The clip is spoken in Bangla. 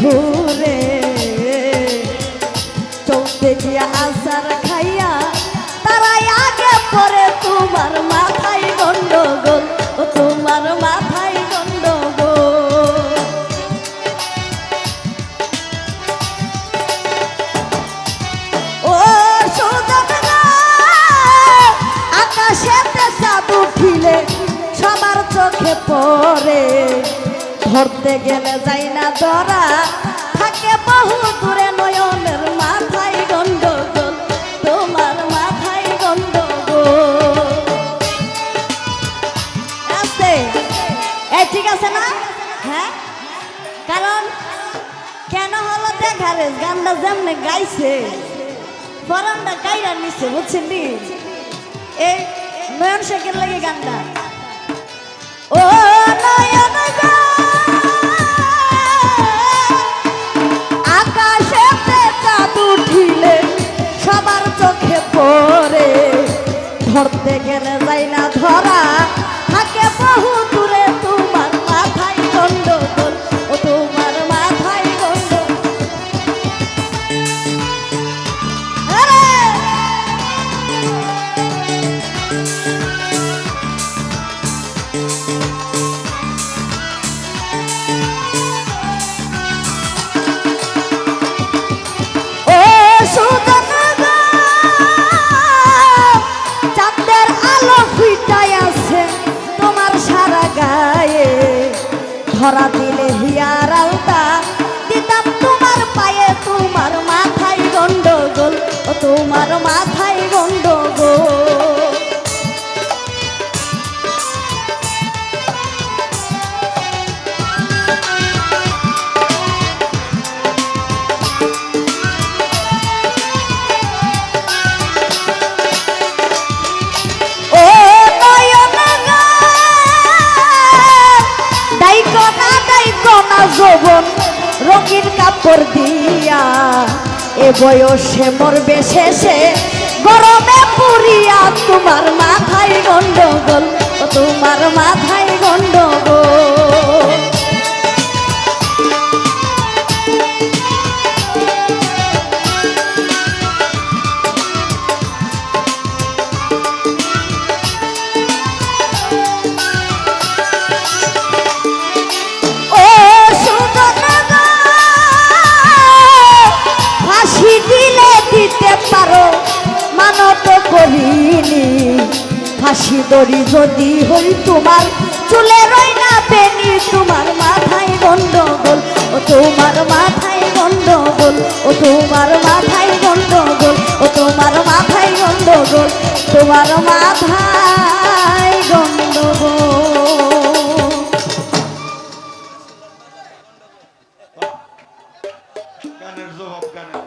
ঘুরে। চৌকে গিয়া আসার খাইয়া, তারাই আগে পরে তোমার মাথায় গন্ডগোল, ও তোমার মাথায় গন্ডগোল। ও সুযোগ আকাশেতে সাধু ফিলে সবার চোখে পড়ে। ধরতে গেলে যাই না ধরা। থাকে বহু দূরে নয়নের মাথায় গন্ডগোল, তোমার হ্যাঁ? কারণ কেন হলো দেখা রে, গানটা যেমনে গাইছে নিছে এই লাগে গানটা। ও ধরা দিলে হিয়ার আলতা। দিতাম তোমার পায়ে তোমার মাথায় গন্ডগোল ও তোমার মাথায় গন্ডগোল। বয়সে মরবে শেষে। গরমে পুরিয়া তোমার মাথায় করিনি ফাঁসি দড়ি যদি হই তোমার, চুলে রই না পেনি তোমার মাথায় গন্ডগোল। ও তোমার মাথায় গন্ডগোল, ও তোমার মাথায় গন্ডগোল, ও তোমার মাথায় গন্ডগোল, তোমার মাথায় গন্ডগোল। গানের জবাব গানের।